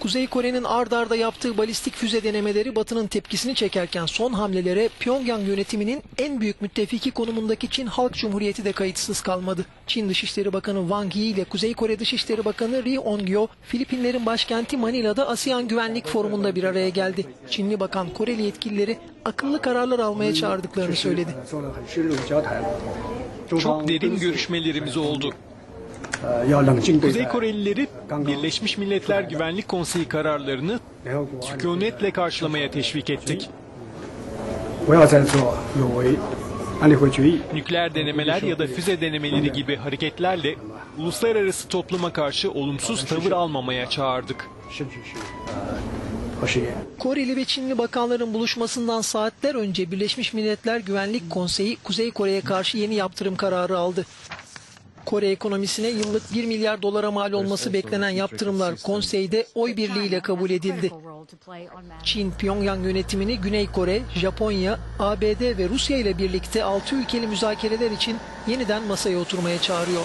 Kuzey Kore'nin ard arda yaptığı balistik füze denemeleri Batı'nın tepkisini çekerken son hamlelere Pyongyang yönetiminin en büyük müttefiki konumundaki Çin Halk Cumhuriyeti de kayıtsız kalmadı. Çin Dışişleri Bakanı Wang Yi ile Kuzey Kore Dışişleri Bakanı Ri Ong-yo, Filipinlerin başkenti Manila'da ASEAN Güvenlik Forumu'nda bir araya geldi. Çinli Bakan Koreli yetkilileri akıllı kararlar almaya çağırdıklarını söyledi. Çok derin görüşmelerimiz oldu. Kuzey Korelileri Birleşmiş Milletler Güvenlik Konseyi kararlarını sükunetle karşılamaya teşvik ettik. Nükleer denemeler ya da füze denemeleri gibi hareketlerle uluslararası topluma karşı olumsuz tavır almamaya çağırdık. Koreli ve Çinli bakanların buluşmasından saatler önce Birleşmiş Milletler Güvenlik Konseyi Kuzey Kore'ye karşı yeni yaptırım kararı aldı. Kore ekonomisine yıllık 1 milyar dolara mal olması beklenen yaptırımlar konseyde oy birliğiyle kabul edildi. Çin, Pyongyang yönetimini Güney Kore, Japonya, ABD ve Rusya ile birlikte 6 ülkeli müzakereler için yeniden masaya oturmaya çağırıyor.